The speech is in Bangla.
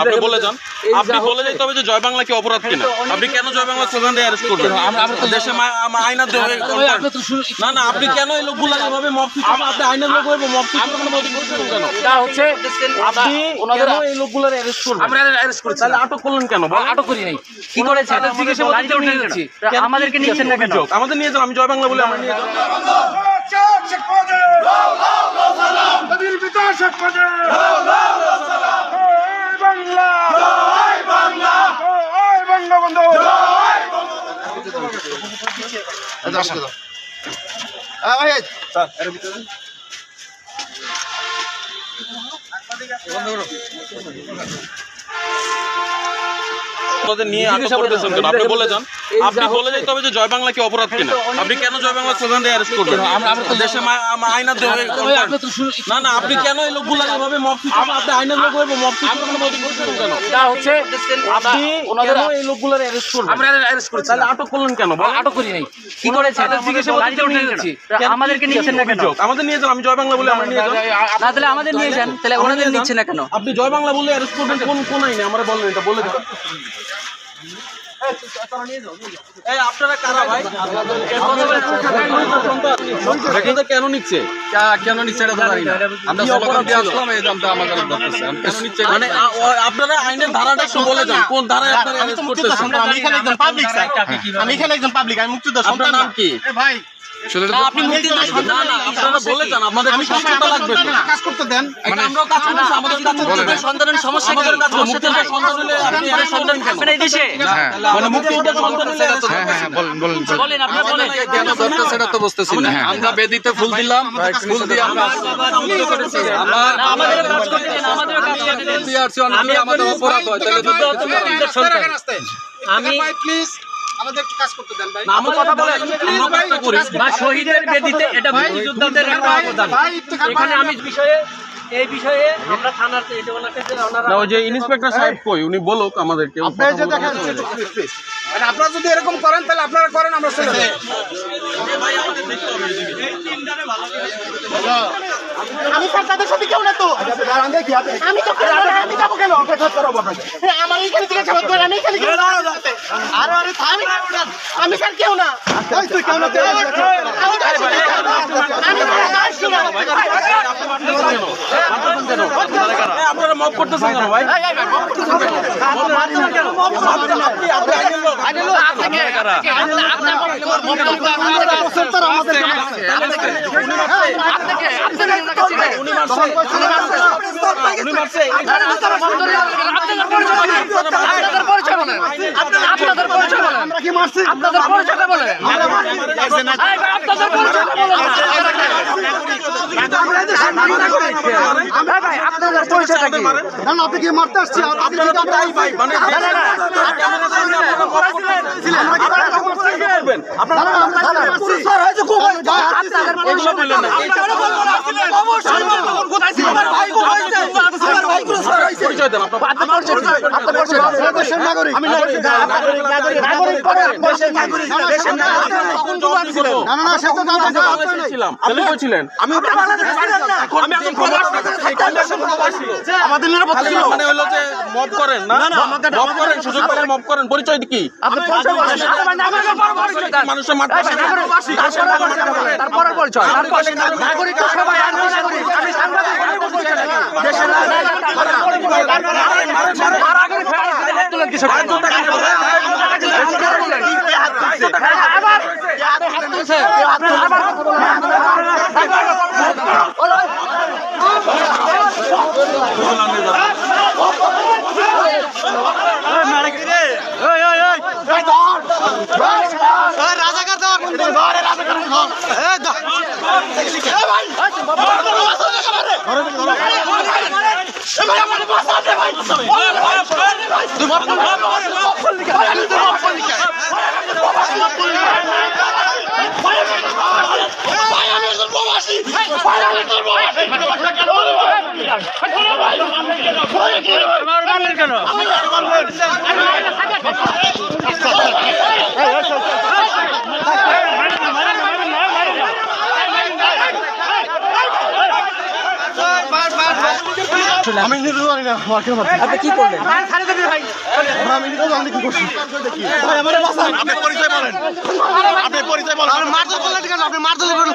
আপনি বলে যান আপনি বলে যেতে হবে যে জয় বাংলা কি অপরাধ কিনা আপনি কেন জয় বাংলা স্লোগান দিয়ে অ্যারেস্ট করবেন দেশে আইনার না না আপনি কেন এই লোকগুলা এভাবে আপনি আইনের লোক হয়ে কেন এটা হচ্ছে আপনি ওনাদের এই লোকগুলার অ্যারেস্ট করবেন আমরা অ্যারেস্ট করেছি তাহলে আটক করলেন কেন আটক করি নাই কি করেছে তাদের জিজ্ঞাসাবাদ গাড়িতে উঠে গেছি আমাদেরকে কি নিচ্ছেন না কেন আমাদের নিয়ে যান আমি জয় বাংলা বলে আমরা নিয়ে যান আপনাদের নিয়ে আটক করতেছেন কেন আপনি বলে যান আপনি বলে যেতে হবে যে জয় বাংলা কি অপরাধ কিনা? আপনি কেন জয় বাংলা স্লোগান দিয়ে অ্যারেস্ট করবেন দেশে আইনার না না আপনি কেন এই লোকগুলা এভাবে মব সৃষ্টি আপনি আইনের লোক মব করছেন কেন? এটা হচ্ছে আপনি ওনাদের এই লোকগুলার অ্যারেস্ট করবেন আমরা অ্যারেস্ট করেছি তাহলে আটক করলেন কেন? বলেন? আটক করি নাই। কি করেছে? জিজ্ঞাসাবাদ গাড়িতে উঠে নিয়ে গেছি আমাদেরকে কি নিচ্ছেন না কেন আমাদের নিয়ে যান আমি জয় বাংলা বলে আমরা নিয়ে যান। না তাহলে আমাদের নিয়ে যান। তাহলে ওনাদের নিচ্ছে না কেন? আপনি জয় বাংলা বলে অ্যারেস্ট করবেন কোন কোন আইনে? আমরা বলেন এটা বলে দেন। এই আপনারা কারা ভাই? কেন নিচ্ছে? কেন নিচ্ছে এটা জানি না। আমরা কি দিয়ে আসলাম এই দামটা আমাদের আমি কেন নিচ্ছে মানে আপনারা আইনের ধারাটা একটু বলে যান কোন ধারায় আপনারা আমি এখানে একজন পাবলিক আমি এখানে একজন পাবলিক আমি মুক্তিযোদ্ধা সন্তান নাম কি? ভাই আপনি মুক্তিযোদ্ধা না না আপনারা বলে যান আমাদের আমি কষ্ট লাগবে তো কাজ করতে দেন। এটা আমরাও কাজ করতেছি আমাদের কাজ করতে সন্তানের সমস্যা আমাদের কাজ মুক্তিযোদ্ধার সন্তান আপনি arrest করবেন কেন? আপনারা এই দেশে মানে মুক্তিযোদ্ধার সন্তান হলে হ্যাঁ হ্যাঁ বলেন বলেন বলেন। বলেন আপনি বলেন। কেন ধরতেছে এটা তো বুঝতেছি না। আমরা বেদিতে ফুল দিলাম ফুল দিয়ে আমরা আমার না, আমাদের কাজ করতে দেন আমাদের কাজ করতে দেন। ফুল দিয়ে আসছি অনেক করে আমাদের অপরাধ হয় তাহলে তো আমি প্লিজ আমাদের কাজ করতে দেন ভাই। না, কথা বলে আমরা করি বা শহীদের বেদিতে এটা মুক্তিযোদ্ধাদের একটা অবদান। এখানে আমি বিষয়ে এই বিষয়ে আমরা থানার এটা ওনাকে ওনারা না ওই যে ইন্সপেক্টর সাহেব কই? উনি বলুক আমাদেরকে আপনি যে দেখেন মানে আপনারা যদি এরকম করেন তাহলে আপনারা করেন আমরা চলে যাই। আমি স্যার তাদের সাথে কেউ না তো। আমি তো আমি যাব কেন? করো আমার থেকে যাব তো, আমি এখানে আরে আরে আমি স্যার কেউ না। তুই কেউ না আমি যাচ্ছি না। আমি যাচ্ছি না। এই, আপনারা মব করতেছেন কেন ভাই? আপনাদের পরিচয় বলেন আপনি আপনি আইনের লোক। আইনের লোক উনি মারছে। উনি মারছে আমরা কি কারণ আপনি কি মারতে আসছি আর আপনি তাই ভাই মানে ক্যামেরার সামনে আপনারা মব করতেছেন আপনারা তখন কি করবেন আপনারা এগুলো বললেন না পরিচয় দেন আপনার দেশের নাগরিক আমি ছিলাম আমি আমি এখন প্রবাসী আমাদের নিরাপত্তা ছিল মানে হলো যে মব করেন না মব করেন সুযোগ পেলে মব করেন পরিচয় কি মানুষের মারতে পারে পরিচয় নাগরিক তো সবাই নাগরিক আমি সাংবাদিক দেশের ভাই আমি নিজে জানি না আমার কেউ আপনি কি করলেন? আমি নিজে জানি কি করছি? ভাই আমারে আপনি পরিচয় বলেন। আপনি পরিচয় বলেন। আপনি মারধর করলেন কেন? আপনি মারধর করলেন।